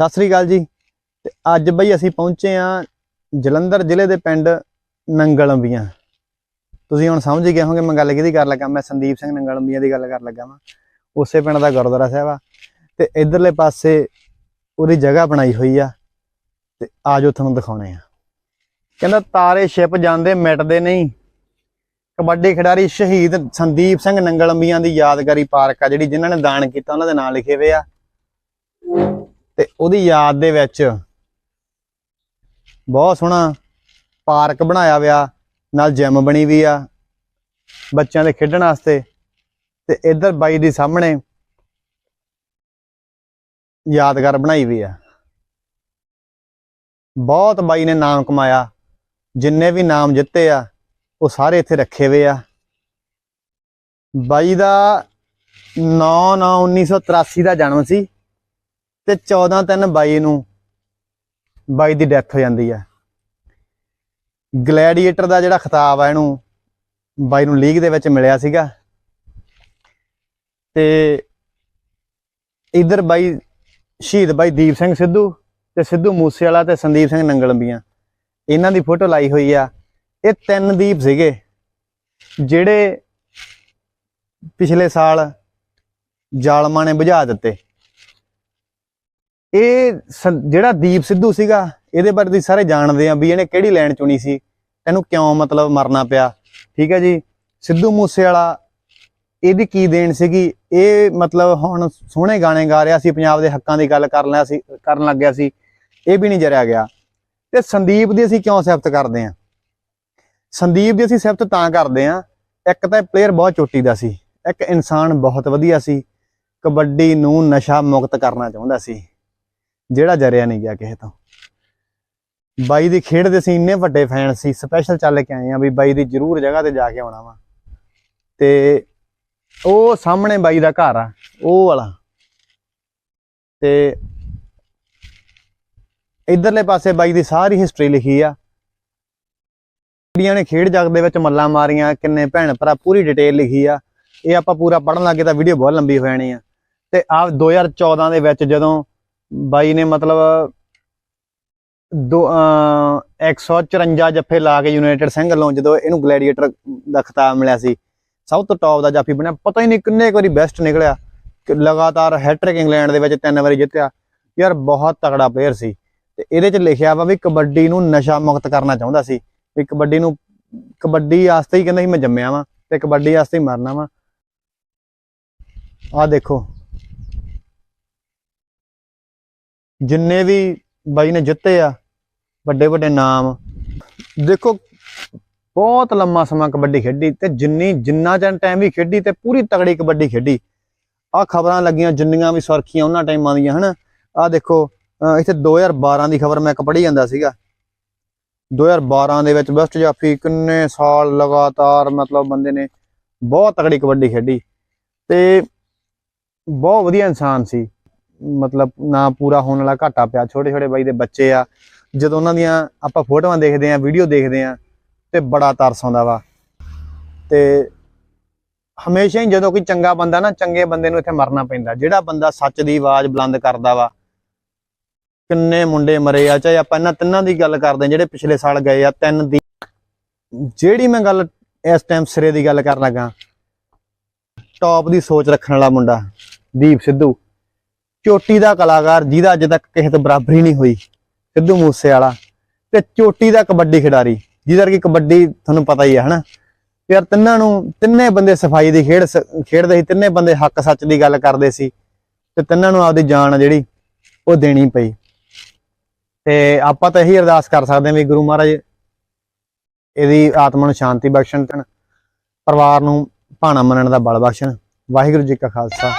ਸਤਿ ਸ੍ਰੀ ਅਕਾਲ ਜੀ। ਤੇ ਅੱਜ ਬਈ ਅਸੀਂ ਪਹੁੰਚੇ ਆ ਜਲੰਧਰ ਜ਼ਿਲ੍ਹੇ ਦੇ ਪਿੰਡ ਨੰਗਲੰਬੀਆਂ। ਤੁਸੀਂ ਹੁਣ ਸਮਝ ਹੀ ਗਏ ਹੋਗੇ ਮੈਂ ਗੱਲ ਕਿਹਦੀ ਕਰ ਲੱਗਾ, ਮੈਂ ਸੰਦੀਪ ਸਿੰਘ ਨੰਗਲੰਬੀਆਂ ਦੀ ਗੱਲ ਕਰ ਲੱਗਾ ਵਾਂ। ਉਸੇ ਪਿੰਡ ਦਾ ਗੁਰਦੁਆਰਾ ਸਾਹਿਬ ਆ। ਤੇ ਇਧਰਲੇ ਪਾਸੇ ਉਹਦੀ ਜਗ੍ਹਾ ਬਣਾਈ ਹੋਈ ਆ। ਤੇ ਆਜੋ ਤੁਹਾਨੂੰ ਦਿਖਾਉਣੇ ਆ। ਕਹਿੰਦਾ ਤਾਰੇ ਸ਼ਿਪ ਜਾਂਦੇ, ਮਿਟਦੇ ਨਹੀਂ। ਕਬੱਡੀ ਖਿਡਾਰੀ ਸ਼ਹੀਦ ਸੰਦੀਪ ਸਿੰਘ ਨੰਗਲੰਬੀਆਂ ਦੀ ਯਾਦਗਾਰੀ ਪਾਰਕ ਆ ਜਿਹੜੀ ਜਿਨ੍ਹਾਂ ਨੇ ਦਾਨ ਕੀਤਾ, ਉਹਨਾਂ ਦੇ ਨਾਂ ਲਿਖੇ ਹੋਏ ਆ। ਤੇ ਉਹਦੀ ਯਾਦ ਦੇ ਵਿੱਚ ਬਹੁਤ ਸੋਹਣਾ ਪਾਰਕ ਬਣਾਇਆ ਹੋਇਆ, ਨਾਲ ਜਿਮ ਬਣੀ ਵੀ ਆ ਬੱਚਿਆਂ ਦੇ ਖੇਡਣ ਵਾਸਤੇ ਤੇ ਇੱਧਰ ਬਾਈ ਦੀ ਸਾਹਮਣੇ ਯਾਦਗਾਰ ਬਣਾਈ ਵੀ ਆ। ਬਹੁਤ ਬਾਈ ਨੇ ਨਾਮ ਕਮਾਇਆ, ਜਿੰਨੇ ਵੀ ਨਾਮ ਜਿੱਤੇ ਆ, ਉਹ ਸਾਰੇ ਇੱਥੇ ਰੱਖੇ ਹੋਏ ਆ। ਬਾਈ ਦਾ 9 9 1983 ਦਾ ਜਨਮ ਸੀ। ਤੇ 14 3 22 ਨੂੰ ਬਾਈ ਦੀ ਡੈਥ ਹੋ ਜਾਂਦੀ ਹੈ। ਗਲੈਡੀਏਟਰ ਦਾ ਜਿਹੜਾ ਖਿਤਾਬ ਆ ਇਹਨੂੰ ਬਾਈ ਨੂੰ ਲੀਗ ਦੇ ਵਿੱਚ ਮਿਲਿਆ ਸੀਗਾ। ਤੇ ਇਧਰ ਬਾਈ ਸ਼ਹੀਦ ਬਾਈ ਦੀਪ ਸਿੰਘ ਸਿੱਧੂ ਤੇ ਸਿੱਧੂ ਮੂਸੇਵਾਲਾ ਤੇ ਸੰਦੀਪ ਸਿੰਘ ਨੰਗਲੰਬੀਆਂ ਇਹਨਾਂ ਦੀ ਫੋਟੋ ਲਾਈ ਹੋਈ ਆ। ਇਹ ਤਿੰਨ ਦੀਪ ਸੀਗੇ, ਜਿਹੜੇ ਪਿਛਲੇ ਸਾਲ ਜਾਲਮਾਂ ਨੇ ਬੁਝਾ ਦਿੱਤੇ। ਇਹ ਸੰ- ਜਿਹੜਾ ਦੀਪ ਸਿੱਧੂ ਸੀਗਾ, ਇਹਦੇ ਬਾਰੇ ਤੁਸੀਂ ਸਾਰੇ ਜਾਣਦੇ ਆ ਵੀ ਇਹਨੇ ਕਿਹੜੀ ਲਾਈਨ ਚੁਣੀ ਸੀ, ਇਹਨੂੰ ਕਿਉਂ ਮਤਲਬ ਮਰਨਾ ਪਿਆ, ਠੀਕ ਹੈ ਜੀ? ਸਿੱਧੂ ਮੂਸੇ ਵਾਲਾ ਇਹਦੀ ਕੀ ਦੇਣ ਸੀਗੀ? ਇਹ ਮਤਲਬ ਹੁਣ ਸੋਹਣੇ ਗਾਣੇ ਗਾ ਰਿਹਾ ਸੀ, ਪੰਜਾਬ ਦੇ ਹੱਕਾਂ ਦੀ ਗੱਲ ਕਰਨ ਲਿਆ ਸੀ, ਕਰਨ ਲੱਗ ਗਿਆ ਸੀ, ਇਹ ਵੀ ਨਹੀਂ ਜਰਿਆ ਗਿਆ। ਤੇ ਸੰਦੀਪ ਦੀ ਅਸੀਂ ਕਿਉਂ ਸਿਫਤ ਕਰਦੇ ਆ? ਸੰਦੀਪ ਦੀ ਅਸੀਂ ਸਿਫਤ ਤਾਂ ਕਰਦੇ ਆ, ਇੱਕ ਤਾਂ ਪਲੇਅਰ ਬਹੁਤ ਚੋਟੀ ਦਾ ਸੀ, ਇੱਕ ਇਨਸਾਨ ਬਹੁਤ ਵਧੀਆ ਸੀ, ਕਬੱਡੀ ਨੂੰ ਨਸ਼ਾ ਮੁਕਤ ਕਰਨਾ ਚਾਹੁੰਦਾ ਸੀ। ਜਿਹੜਾ ਜਰਿਆ ਨਹੀਂ ਗਿਆ ਕਿਸੇ ਤੋਂ। ਬਾਈ ਦੀ ਖੇਡ ਦੇ ਅਸੀਂ ਇੰਨੇ ਵੱਡੇ ਫੈਨ ਸੀ ਸਪੈਸ਼ਲ ਚੱਲ ਕੇ ਆਏ ਆ ਵੀ ਬਾਈ ਦੀ ਜ਼ਰੂਰ ਜਗ੍ਹਾ ਤੇ ਜਾ ਕੇ ਆਉਣਾ ਵਾ। ਤੇ ਉਹ ਸਾਹਮਣੇ ਬਾਈ ਦਾ ਘਰ ਆ, ਉਹ ਵਾਲਾ। ਤੇ ਇਧਰਲੇ ਪਾਸੇ ਬਾਈ ਦੀ ਸਾਰੀ ਹਿਸਟਰੀ ਲਿਖੀ ਆ। ਕੁੜੀਆਂ ਨੇ ਖੇਡ ਜਗਤ ਦੇ ਵਿੱਚ ਮੱਲਾਂ ਮਾਰੀਆਂ, ਕਿੰਨੇ ਭੈਣ ਭਰਾ ਪੂਰੀ ਡਿਟੇਲ ਲਿਖੀ ਆ। ਇਹ ਆਪਾਂ ਪੂਰਾ ਪੜਨ ਲੱਗੇ ਤਾਂ ਵੀਡੀਓ ਬਹੁਤ ਲੰਬੀ ਹੋ ਜਾਣੀ ਆ। ਤੇ ਆ 2014 ਦੇ ਵਿੱਚ ਜਦੋਂ ਬਾਈ ਨੇ ਮਤਲਬ ਦੋ, ਅਹ 154 ਜੱਫੇ ਲਾ ਕੇ ਯੂਨਾਈਟਿਡ ਸਿੰਘ ਵੱਲੋਂ ਜਦੋਂ ਇਹਨੂੰ ਗਲੈਡੀਏਟਰ ਦਾ ਖਿਤਾਬ ਮਿਲਿਆ ਸੀ, ਸਭ ਤੋਂ ਟੌਪ ਦਾ ਜਾਫੀ ਬਣਿਆ। ਪਤਾ ਹੀ ਨਹੀਂ ਕਿੰਨੇ ਕੁ ਵਾਰੀ ਬੈਸਟ ਨਿਕਲਿਆ। ਲਗਾਤਾਰ ਹੈਟ੍ਰਿਕ ਇੰਗਲੈਂਡ ਦੇ ਵਿੱਚ ਤਿੰਨ ਵਾਰੀ ਜਿੱਤਿਆ। ਯਾਰ, ਬਹੁਤ ਤਕੜਾ ਪਲੇਅਰ ਸੀ। ਤੇ ਇਹਦੇ ਚ ਲਿਖਿਆ ਵਾ ਵੀ ਕਬੱਡੀ ਨੂੰ ਨਸ਼ਾ ਮੁਕਤ ਕਰਨਾ ਚਾਹੁੰਦਾ ਸੀ। ਵੀ ਕਬੱਡੀ ਨੂੰ, ਕਬੱਡੀ ਵਾਸਤੇ ਹੀ ਕਹਿੰਦਾ ਸੀ ਮੈਂ ਜੰਮਿਆ ਵਾਂ ਤੇ ਕਬੱਡੀ ਵਾਸਤੇ ਹੀ ਮਰਨਾ ਵਾਂ। ਆਹ ਦੇਖੋ। ਜਿੰਨੇ ਵੀ ਬਾਈ ਨੇ ਜਿੱਤੇ ਆ, ਵੱਡੇ ਵੱਡੇ ਨਾਮ। ਦੇਖੋ, ਬਹੁਤ ਲੰਮਾ ਸਮਾਂ ਕਬੱਡੀ ਖੇਡੀ ਤੇ ਜਿੰਨੀ, ਜਿੰਨਾ ਚਿਰ ਟਾਈਮ ਵੀ ਖੇਡੀ ਤੇ ਪੂਰੀ ਤਗੜੀ ਕਬੱਡੀ ਖੇਡੀ। ਆ ਖਬਰਾਂ ਲੱਗੀਆਂ, ਜਿੰਨੀਆਂ ਵੀ ਸੁਰਖੀਆਂ ਉਹਨਾਂ ਟਾਈਮਾਂ ਦੀਆਂ ਹਨਾ? ਆ ਦੇਖੋ, ਅਹ ਇੱਥੇ 2012 ਦੀ ਖਬਰ ਮੈਂ ਇੱਕ ਪੜ੍ਹੀ ਜਾਂਦਾ ਸੀਗਾ। 2012 ਦੇ ਵਿੱਚ ਵੈਸਟ ਜਾਫੀ ਕਿੰਨੇ ਸਾਲ ਲਗਾਤਾਰ ਮਤਲਬ ਬੰਦੇ ਨੇ ਬਹੁਤ ਤਗੜੀ ਕਬੱਡੀ ਖੇਡੀ। ਤੇ ਬਹੁਤ ਵਧੀਆ ਇਨਸਾਨ ਸੀ। ਮਤਲਬ ਨਾ ਪੂਰਾ ਹੋਣ ਵਾਲਾ ਘਾਟਾ ਪਿਆ। ਛੋਟੇ ਛੋਟੇ ਬਾਈ ਦੇ ਬੱਚੇ ਆ। ਜਦੋਂ ਉਹਨਾਂ ਦੀਆਂ ਆਪਾਂ ਫੋਟੋਆਂ ਦੇਖਦੇ ਆ, ਵੀਡੀਓ ਦੇਖਦੇ ਆ, ਤੇ ਬੜਾ ਤਰਸ ਆਉਂਦਾ ਵਾ। ਤੇ ਹਮੇਸ਼ਾ ਹੀ ਜਦੋਂ ਕੋਈ ਚੰਗਾ ਬੰਦਾ ਨਾ, ਚੰਗੇ ਬੰਦੇ ਨੂੰ ਇੱਥੇ ਮਰਨਾ ਪੈਂਦਾ। ਜਿਹੜਾ ਬੰਦਾ ਸੱਚ ਦੀ ਆਵਾਜ਼ ਬੁਲੰਦ ਕਰਦਾ ਵਾ। ਕਿੰਨੇ ਮੁੰਡੇ ਮਰੇ ਆ, ਚਾਹੇ ਆਪਾਂ ਇਹਨਾਂ ਤਿੰਨਾਂ ਦੀ ਗੱਲ ਕਰਦੇ ਹਾਂ ਜਿਹੜੇ ਪਿਛਲੇ ਸਾਲ ਗਏ ਆ, ਤਿੰਨ ਦੀ। ਜਿਹੜੀ ਮੈਂ ਗੱਲ ਇਸ ਟਾਈਮ ਸਿਰੇ ਦੀ ਗੱਲ ਕਰਨ ਲੱਗਾ ਟੌਪ ਦੀ ਸੋਚ ਰੱਖਣ ਵਾਲਾ ਮੁੰਡਾ, ਦੀਪ ਸਿੱਧੂ। ਚੋਟੀ ਦਾ ਕਲਾਕਾਰ ਜਿਹਦਾ ਅੱਜ ਤੱਕ ਕਿਸੇ ਤੋਂ ਬਰਾਬਰੀ ਨਹੀਂ ਹੋਈ, ਸਿੱਧੂ ਮੂਸੇ ਵਾਲਾ ਤੇ ਚੋਟੀ ਦਾ ਕਬੱਡੀ ਖਿਡਾਰੀ, ਜਿਹਦਾ ਕਿ ਕਬੱਡੀ ਤੁਹਾਨੂੰ ਪਤਾ ਹੀ ਹੈ ਹਨਾ? ਯਾਰ ਤਿੰਨਾਂ ਨੂੰ, ਤਿੰਨੇ ਬੰਦੇ ਸਫ਼ਾਈ ਦੀ ਖੇਡ ਸ- ਖੇਡਦੇ ਸੀ, ਤਿੰਨੇ ਬੰਦੇ ਹੱਕ ਸੱਚ ਦੀ ਗੱਲ ਕਰਦੇ ਸੀ, ਤੇ ਤਿੰਨਾਂ ਨੂੰ ਆਪਦੀ ਜਾਨ ਜਿਹੜੀ ਉਹ ਦੇਣੀ ਪਈ। ਤੇ ਆਪਾਂ ਤਾਂ ਇਹੀ ਅਰਦਾਸ ਕਰ ਸਕਦੇ ਹਾਂ ਵੀ ਗੁਰੂ ਮਹਾਰਾਜ ਇਹਦੀ ਆਤਮਾ ਨੂੰ ਸ਼ਾਂਤੀ ਬਖਸ਼ਣ ਤੇ ਪਰਿਵਾਰ ਨੂੰ ਭਾਣਾ ਮੰਨਣ ਦਾ ਬਲ ਬਖਸ਼ਣ। ਵਾਹਿਗੁਰੂ ਜੀ ਕਾ ਖਾਲਸਾ।